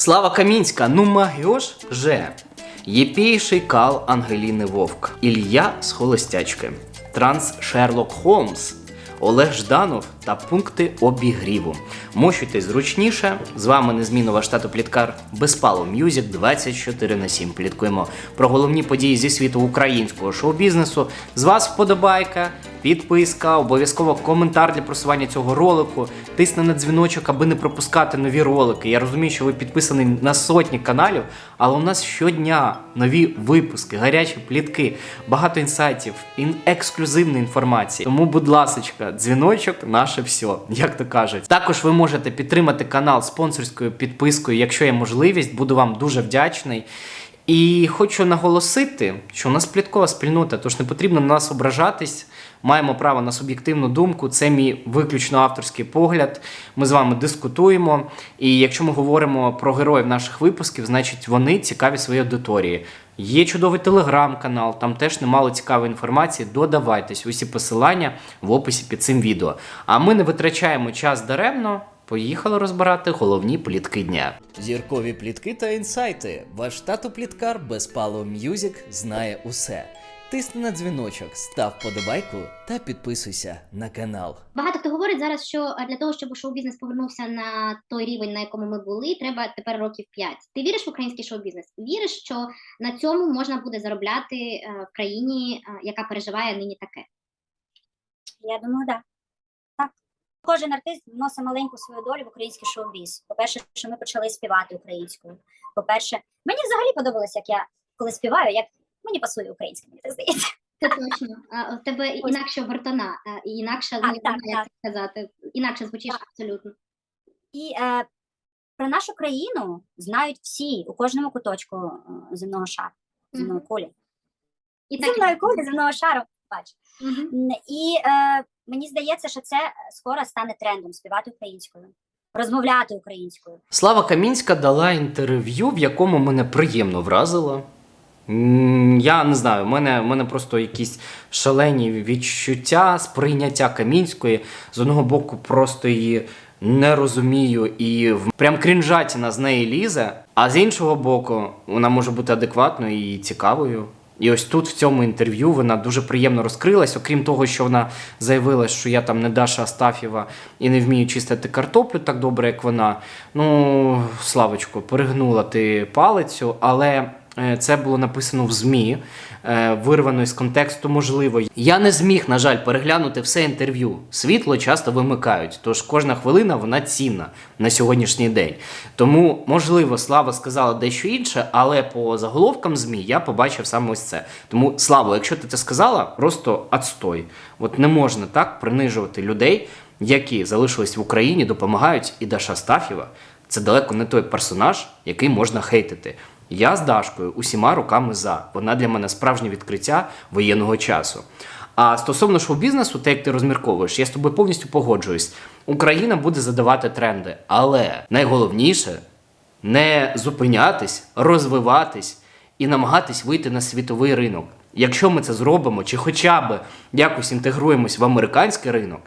Слава Камінська, ну магіош же. Єпійший кал Ангеліни Вовк, Ілья з Холостячки, Транс Шерлок Холмс, Олег Жданов та пункти обігріву. Мощуйтесь зручніше. З вами незмінно штату Пліткар Безпало М'юзік 24 на 7. Пліткуємо про головні події зі світу українського шоу-бізнесу. З вас вподобайка, підписка, обов'язково коментар для просування цього ролику. Тисни на дзвіночок, аби не пропускати нові ролики. Я розумію, що ви підписані на сотні каналів, але у нас щодня нові випуски, гарячі плітки, багато інсайтів, ін- ексклюзивної інформації. Тому, будь ласка, дзвіночок наше все, як то кажуть. Також ви можете підтримати канал спонсорською підпискою, якщо є можливість. Буду вам дуже вдячний. І хочу наголосити, що у нас пліткова спільнота, тож не потрібно на нас ображатись. Маємо право на суб'єктивну думку. Це мій виключно авторський погляд. Ми з вами дискутуємо. І якщо ми говоримо про героїв наших випусків, значить вони цікаві своїй аудиторії. Є чудовий телеграм-канал, там теж немало цікавої інформації. Додавайтесь усі посилання в описі під цим відео. А ми не витрачаємо час даремно. Поїхали розбирати головні плітки дня. Зіркові плітки та інсайти. Ваш тату пліткар Безпало М'юзік знає усе. Тисни на дзвіночок, став подобайку та підписуйся на канал. Багато хто говорить зараз, що для того, щоб шоу-бізнес повернувся на той рівень, на якому ми були, треба тепер років 5. Ти віриш в український шоу-бізнес? Віриш, що на цьому можна буде заробляти е, в країні, е, яка переживає нині таке? Я думаю, да. так. Кожен артист вносить маленьку свою долю в український шоу-біз. По-перше, що ми почали співати українською. По-перше, мені взагалі подобалось, як я коли співаю, як мені пасує українська, мені так здається. Це точно. А в тебе інакше вертона, е, і інакше Так, ну, так, як це сказати, інакше звучиш абсолютно. І е, про нашу країну знають всі у кожному куточку е, земного шару, земної кулі. І так Земної кулі, земного шару. Бач. Мгм. М, І е, мені здається, що це скоро стане трендом співати українською, розмовляти українською. Слава Камінська дала інтерв'ю, в якому мене приємно вразила. Я не знаю, в мене, в мене просто якісь шалені відчуття сприйняття Камінської. З одного боку, просто її не розумію і прям крінжатіна з неї лізе. А з іншого боку, вона може бути адекватною і цікавою. І ось тут в цьому інтерв'ю вона дуже приємно розкрилась, окрім того, що вона заявила, що я там не Даша Астафєва і не вмію чистити картоплю так добре, як вона. Ну, Славочко, перегнула ти палицю, але це було написано в ЗМІ, е, вирвано із контексту можливо. Я не зміг, на жаль, переглянути все інтерв'ю. Світло часто вимикають, тож кожна хвилина вона цінна на сьогоднішній день. Тому, можливо, Слава сказала дещо інше, але по заголовкам ЗМІ я побачив саме ось це. Тому, Славо, якщо ти це сказала, просто отстой. От не можна так принижувати людей, які залишились в Україні, допомагають, і Даша Стафєва це далеко не той персонаж, який можна хейтити. Я з Дашкою усіма руками за. Вона для мене справжнє відкриття воєнного часу. А стосовно шоу-бізнесу, те, як ти розмірковуєш, я з тобою повністю погоджуюсь. Україна буде задавати тренди, але найголовніше не зупинятись, розвиватись і намагатись вийти на світовий ринок. Якщо ми це зробимо, чи хоча б якось інтегруємось в американський ринок,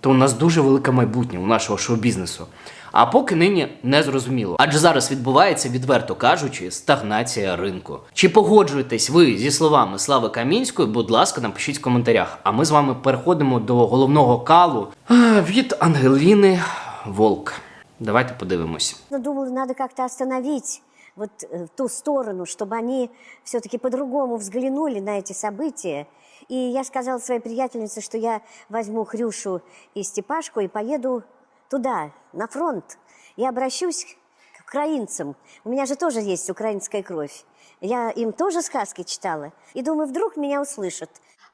то у нас дуже велике майбутнє у нашого шоу-бізнесу. А поки нині не зрозуміло. Адже зараз відбувається, відверто кажучи, стагнація ринку. Чи погоджуєтесь ви зі словами Слави Камінської? Будь ласка, напишіть в коментарях. А ми з вами переходимо до головного калу а, від Ангеліни Волк. Давайте подивимось. Но думала, надо как-то остановить вот э, ту сторону, чтобы они все-таки по-другому взглянули на эти события. И я сказала своей приятельнице, что я возьму Хрюшу и Степашку и поеду туда, на фронт. Я обращусь к украинцам. У меня же тоже есть украинская кровь. Я им тоже сказки читала. И думаю, вдруг меня услышат.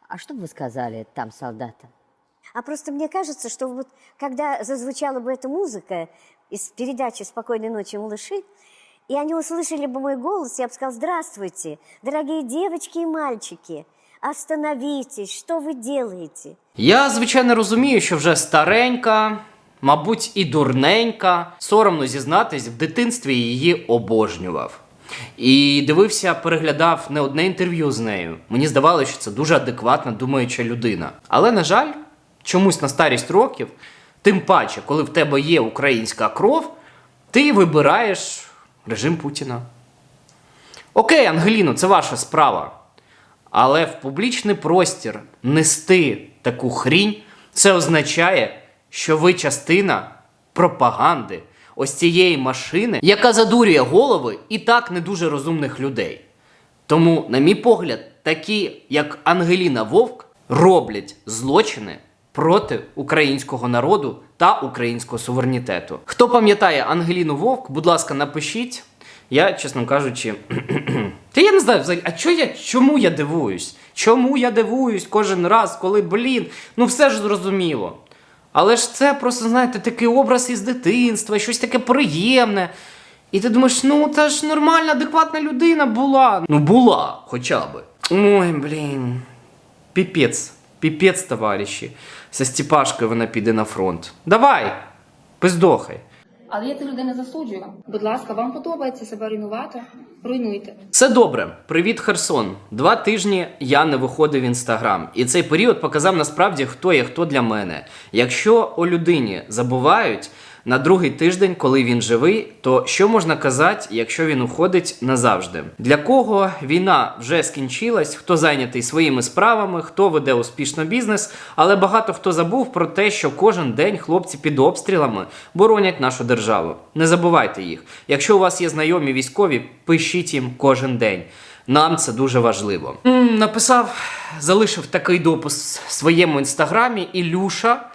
А что бы вы сказали там солдатам? А просто мне кажется, что вот когда зазвучала бы эта музыка из передачи «Спокойной ночи, малыши», и они услышали бы мой голос, я бы сказала, здравствуйте, дорогие девочки и мальчики, остановитесь, что вы делаете? Я, звичайно, розумію, що вже старенька, мабуть, і дурненька. Соромно зізнатись, в дитинстві її обожнював. І дивився, переглядав не одне інтерв'ю з нею. Мені здавалося, що це дуже адекватна, думаюча людина. Але, на жаль, чомусь на старість років, тим паче, коли в тебе є українська кров, ти вибираєш режим Путіна. Окей, Ангеліно, це ваша справа. Але в публічний простір нести таку хрінь, це означає, що ви частина пропаганди ось цієї машини, яка задурює голови і так не дуже розумних людей. Тому, на мій погляд, такі, як Ангеліна Вовк, роблять злочини проти українського народу та українського суверенітету. Хто пам'ятає Ангеліну Вовк, будь ласка, напишіть. Я, чесно кажучи, та я не знаю взагалі, а чо я, чому я дивуюсь? Чому я дивуюсь кожен раз, коли, блін, ну все ж зрозуміло. Але ж це просто, знаєте, такий образ із дитинства, щось таке приємне. І ти думаєш, ну це ж нормальна, адекватна людина була. Ну була, хоча би. Ой, блін. Піпець, піпець, товариші. Зі Степашкою вона піде на фронт. Давай, пиздохай. Але я цих людей не засуджую. Будь ласка, вам подобається себе руйнувати? Руйнуйте. Все добре. Привіт, Херсон. Два тижні я не виходив в інстаграм, і цей період показав насправді, хто є хто для мене. Якщо о людині забувають на другий тиждень, коли він живий, то що можна казати, якщо він уходить назавжди? Для кого війна вже скінчилась, хто зайнятий своїми справами, хто веде успішно бізнес, але багато хто забув про те, що кожен день хлопці під обстрілами боронять нашу державу. Не забувайте їх. Якщо у вас є знайомі військові, пишіть їм кожен день. Нам це дуже важливо. Написав, залишив такий допис в своєму інстаграмі Ілюша.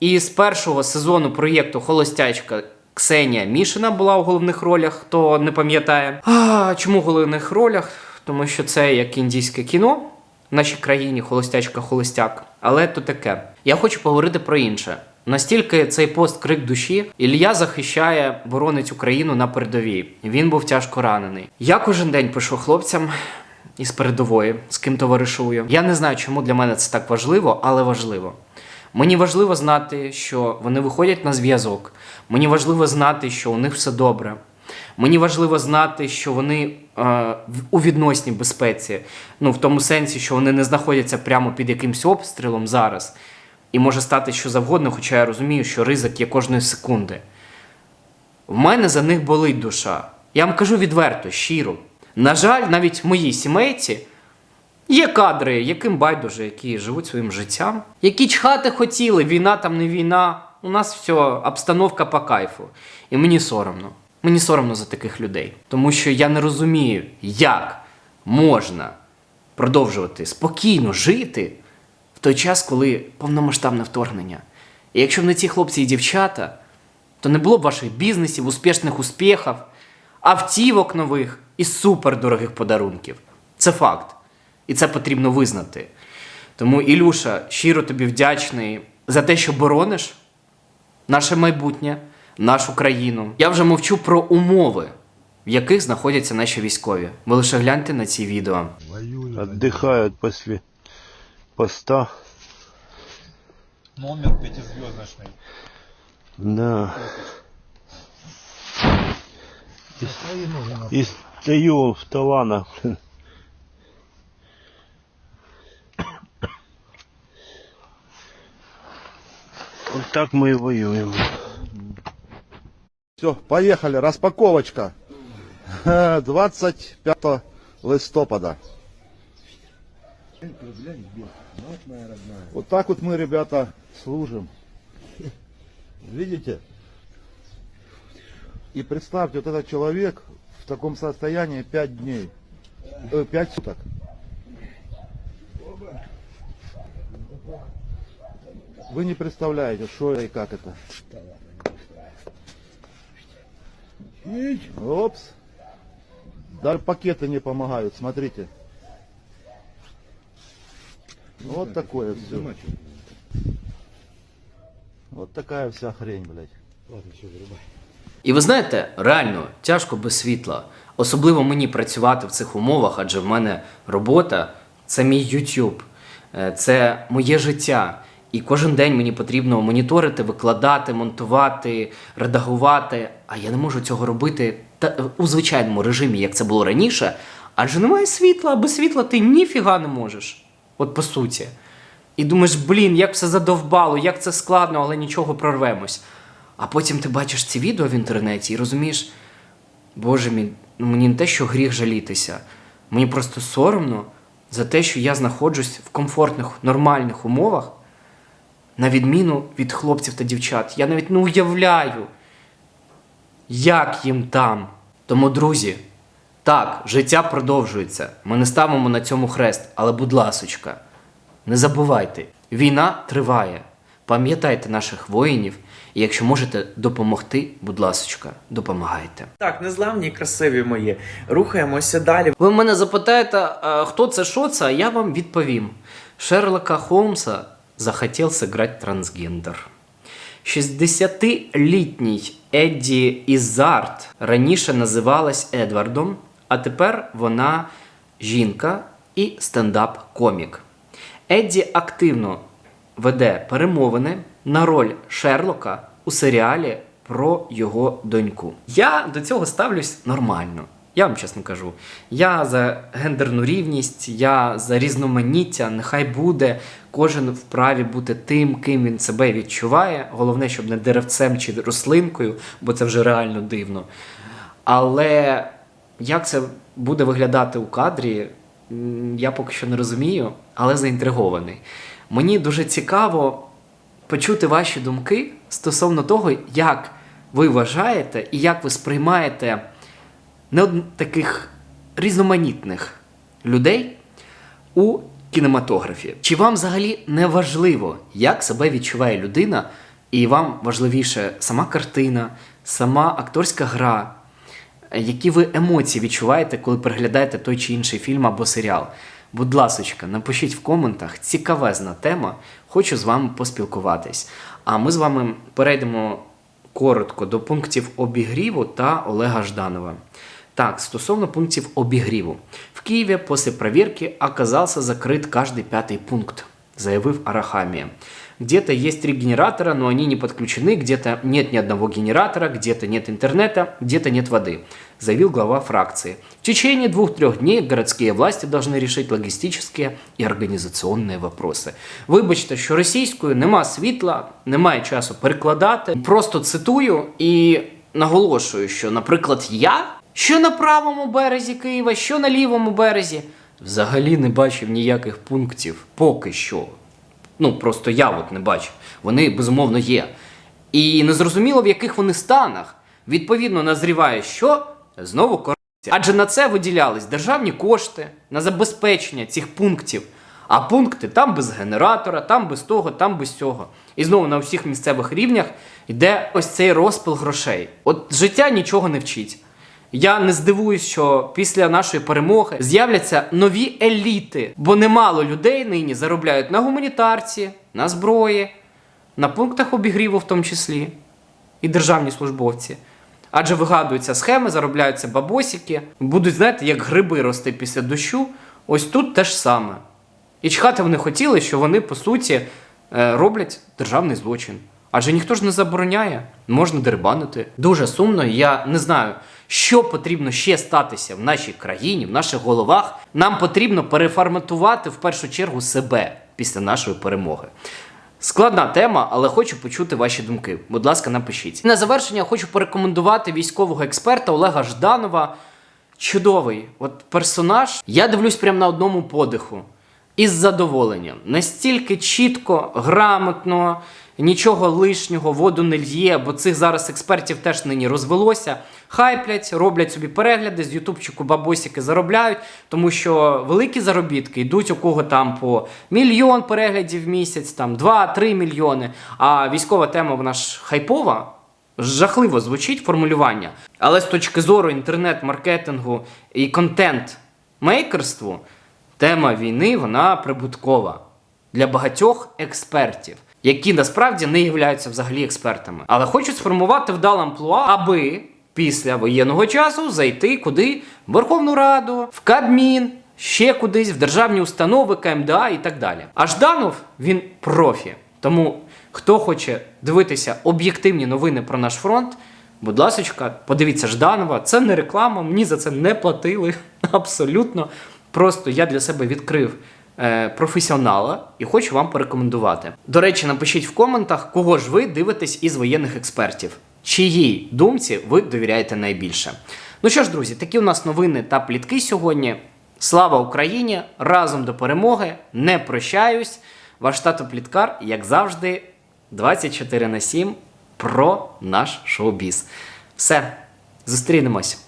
І з першого сезону проєкту Холостячка Ксенія Мішина була у головних ролях, хто не пам'ятає. А чому в головних ролях? Тому що це як індійське кіно в нашій країні холостячка холостяк. Але то таке. Я хочу поговорити про інше. Настільки цей пост крик душі Ілля захищає, боронить Україну на передовій. Він був тяжко ранений. Я кожен день пишу хлопцям із передової, з ким товаришую. Я не знаю, чому для мене це так важливо, але важливо. Мені важливо знати, що вони виходять на зв'язок. Мені важливо знати, що у них все добре. Мені важливо знати, що вони е, у відносній безпеці, ну в тому сенсі, що вони не знаходяться прямо під якимсь обстрілом зараз. І може стати що завгодно, хоча я розумію, що ризик є кожної секунди. В мене за них болить душа. Я вам кажу відверто, щиро. На жаль, навіть моїй сімейці Є кадри, яким байдуже, які живуть своїм життям, які чхати хотіли, війна там не війна. У нас все, обстановка по кайфу. І мені соромно. Мені соромно за таких людей. Тому що я не розумію, як можна продовжувати спокійно жити в той час, коли повномасштабне вторгнення. І якщо б не ці хлопці і дівчата, то не було б ваших бізнесів, успішних успіхів, автівок нових і супердорогих подарунків. Це факт. І це потрібно визнати. Тому, Ілюша, щиро тобі вдячний за те, що борониш наше майбутнє, нашу країну. Я вже мовчу про умови, в яких знаходяться наші військові. Ви лише гляньте на ці відео. Отдыхают после поста. Номер пятизвездочный. Да. И стою в таланах. Вот так мы и воюем. Все, поехали, распаковочка. 25 листопада. Вот так вот мы, ребята, служим. Видите? И представьте, вот этот человек в таком состоянии 5 дней, 5 суток. Вы не представляете, что это и как это. Опс. Даже пакеты не помогают, смотрите. Вот такое все. Вот такая вся хрень, блядь. І ви знаєте, реально тяжко без світла. Особливо мені працювати в цих умовах, адже в мене робота це мій YouTube, е, це моє життя. І кожен день мені потрібно моніторити, викладати, монтувати, редагувати. А я не можу цього робити та, у звичайному режимі, як це було раніше. Адже немає світла, а світла ти ніфіга не можеш. От по суті. І думаєш, блін, як все задовбало, як це складно, але нічого прорвемось. А потім ти бачиш ці відео в інтернеті і розумієш, Боже мій, ну мені не те, що гріх жалітися. Мені просто соромно за те, що я знаходжусь в комфортних, нормальних умовах, на відміну від хлопців та дівчат. Я навіть не уявляю, як їм там. Тому, друзі, так, життя продовжується. Ми не ставимо на цьому хрест, але будь ласочка, не забувайте, війна триває. Пам'ятайте наших воїнів, і якщо можете допомогти, будь ласочка, допомагайте. Так, незламні і красиві мої. Рухаємося далі. Ви мене запитаєте, хто це, що це, а я вам відповім. Шерлока Холмса захотів сыграть трансгендер. 60-літній Едді Ізард раніше називалась Едвардом, а тепер вона жінка і стендап-комік. Едді активно веде перемовини на роль Шерлока у серіалі про його доньку. Я до цього ставлюсь нормально. Я вам чесно кажу. Я за гендерну рівність, я за різноманіття, нехай буде. Кожен вправі бути тим, ким він себе відчуває. Головне, щоб не деревцем чи рослинкою, бо це вже реально дивно. Але як це буде виглядати у кадрі, я поки що не розумію, але заінтригований. Мені дуже цікаво почути ваші думки стосовно того, як ви вважаєте і як ви сприймаєте не од- таких різноманітних людей у кінематографі. Чи вам взагалі не важливо, як себе відчуває людина, і вам важливіше сама картина, сама акторська гра, які ви емоції відчуваєте, коли переглядаєте той чи інший фільм або серіал? Будь ласочка, напишіть в коментах, цікавезна тема. Хочу з вами поспілкуватись. А ми з вами перейдемо коротко до пунктів обігріву та Олега Жданова. Так, стосовно пунктів обігріву. В Києві після перевірки оказався закрит каждый пятый пункт, заявив Арахамия. Где-то есть три генератора, но они не подключены, где-то нет ни одного генератора, где-то нет интернета, где-то нет воды, заявил глава фракции. В течение двух-трех дней городские власти должны решить логистические и організаційні вопроси. Вибачте, що російською нема світла, немає часу перекладати. Просто цитую і наголошую, що, наприклад, я, що на правому березі Києва, що на лівому березі, взагалі не бачив ніяких пунктів поки що. Ну, просто я от не бачу. Вони безумовно є. І незрозуміло, в яких вони станах. Відповідно, назріває, що знову корупція. Адже на це виділялись державні кошти на забезпечення цих пунктів. А пункти там без генератора, там без того, там без цього. І знову на всіх місцевих рівнях йде ось цей розпил грошей. От життя нічого не вчить. Я не здивуюсь, що після нашої перемоги з'являться нові еліти, бо немало людей нині заробляють на гуманітарці, на зброї, на пунктах обігріву в тому числі, і державні службовці. Адже вигадуються схеми, заробляються бабосики, будуть, знаєте, як гриби рости після дощу. Ось тут те ж саме. І чхати вони хотіли, що вони, по суті, е, роблять державний злочин. Адже ніхто ж не забороняє, можна дербанити. Дуже сумно, я не знаю, що потрібно ще статися в нашій країні, в наших головах. Нам потрібно переформатувати в першу чергу себе після нашої перемоги. Складна тема, але хочу почути ваші думки. Будь ласка, напишіть. На завершення хочу порекомендувати військового експерта Олега Жданова. Чудовий от персонаж. Я дивлюсь прямо на одному подиху. Із задоволенням. Настільки чітко, грамотно, нічого лишнього, воду не л'є, бо цих зараз експертів теж нині розвелося. Хайплять, роблять собі перегляди, з Ютубчику бабосики заробляють, тому що великі заробітки йдуть у кого там по мільйон переглядів в місяць, там 2-3 мільйони. А військова тема вона ж хайпова. Жахливо звучить формулювання. Але з точки зору інтернет-маркетингу і контент-мейкерству, тема війни вона прибуткова для багатьох експертів, які насправді не являються взагалі експертами, але хочуть сформувати вдале амплуа, аби після воєнного часу зайти куди? В Верховну Раду, в Кабмін, ще кудись, в державні установи, КМДА і так далі. А Жданов він профі. Тому хто хоче дивитися об'єктивні новини про наш фронт, будь ласочка, подивіться Жданова. Це не реклама, мені за це не платили абсолютно. Просто я для себе відкрив професіонала і хочу вам порекомендувати. До речі, напишіть в коментах, кого ж ви дивитесь із воєнних експертів, чиїй думці ви довіряєте найбільше. Ну що ж, друзі, такі у нас новини та плітки сьогодні. Слава Україні! Разом до перемоги! Не прощаюсь! Ваш тато Пліткар, як завжди, 24 на 7 про наш шоу-біз. Все, зустрінемось!